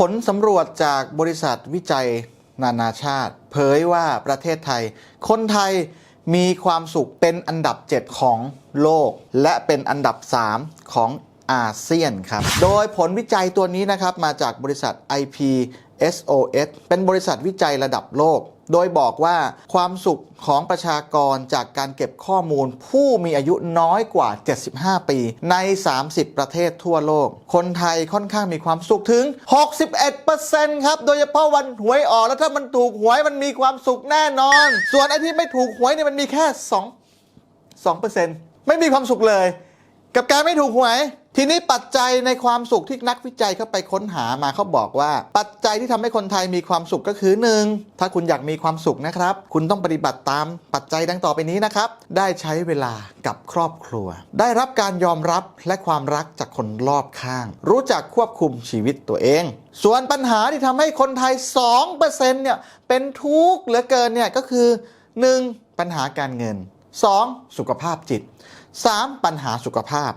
ผลสำรวจจากบริษัทวิจัยนานาชาติ เผยว่าประเทศไทย คนไทยมีความสุขเป็นอันดับ 7 ของโลก และเป็นอันดับ 3 ของอาเซียนครับ โดยผลวิจัยตัวนี้นะครับมาจากบริษัท IP SOS เป็นบริษัทวิจัยระดับโลก โดยบอกว่าความสุขของประชากรจากการเก็บข้อมูล ผู้มีอายุน้อยกว่า 75 ปี ใน 30 ประเทศทั่วโลก คนไทยค่อนข้างมีความสุขถึง 61%ครับ โดยเฉพาะวันหวยออกแล้วถ้ามันถูกหวยมันมีความสุขแน่นอน ส่วนไอ้ที่ไม่ถูกหวยเนี่ยมันมีแค่ 2 2%ไม่มีความสุขเลย กับการไม่ถูกหวย ทีนี้ปัจจัยในความสุขที่นักวิจัยเข้าไปค้นหามาเขาบอกว่า ปัจจัยที่ทำให้คนไทยมีความสุขก็คือหนึ่งถ้าคุณอยากมีความสุขนะครับ คุณต้องปฏิบัติตามปัจจัยดังต่อไปนี้นะครับ ได้ใช้เวลากับครอบครัว ได้รับการยอมรับและความรักจากคนรอบข้าง รู้จักควบคุมชีวิตตัวเอง ส่วนปัญหาที่ทำให้คนไทย 2%เนี่ยเป็นทุกข์เหลือเกินเนี่ยก็คือ 1. ปัญหาการเงิน 2. สุขภาพจิต 3. ปัญหาสุขภาพ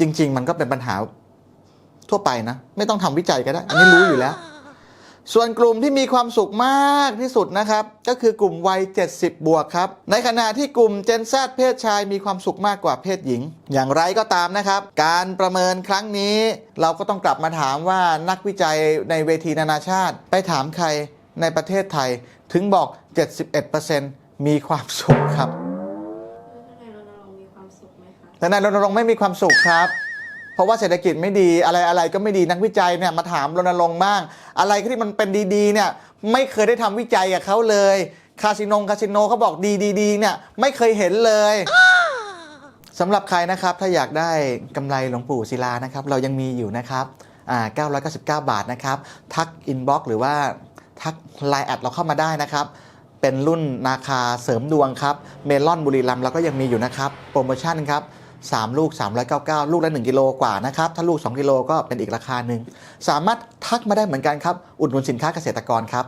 จริง ๆ มันก็เป็นปัญหาทั่วไปนะ ไม่ต้องทำวิจัยก็ได้ อันนี้รู้อยู่แล้ว ส่วนกลุ่มที่มีความสุขมากที่สุดนะครับ ก็คือกลุ่มวัย 70 บวกครับ ในขณะที่กลุ่ม Gen Z เพศชายมีความสุขมากกว่าเพศหญิง อย่างไรก็ตามนะครับ การประเมินครั้งนี้ เราก็ต้องกลับมาถามว่านักวิจัยในเวทีนานาชาติ ไปถามใครในประเทศไทย ถึงบอก 71%มีความสุขครับ แล้วทนายรณรงค์มีความ สุขไหมคะแต่นายรณรงค์ไม่มีความสุขครับ เพราะว่าเศรษฐกิจไม่ดีอะไรอะไรก็ไม่ดีนักวิจัยเนี่ยมาถามรณรงค์บ้าง อะไรที่มันเป็นดีๆเนี่ยไม่เคยได้ทำวิจัยกับเขาเลยคาสิโนคาสิโนเขาบอกดีๆเนี่ยไม่เคยเห็นเลยสำหรับใครนะครับถ้าอยากได้กำไรหลวงปู่ศิลานะครับ เรายังมีอยู่นะครับอ่า999 บาทนะครับ ทักอินบ็อกหรือว่าทักไลน์แอดเราเข้ามาได้นะครับ เป็นรุ่นนาคาเสริมดวงครับ เมลอนบุรีรัมเราก็ยังมีอยู่นะครับ โปรโมชั่นครับ 3 ลูก 399 ลูกละ 1 กิโลกว่านะครับ ถ้าลูก 2 กิโลก็เป็นอีกราคาหนึ่ง สามารถทักมาได้เหมือนกันครับ อุดหนุนสินค้าเกษตรกรครับ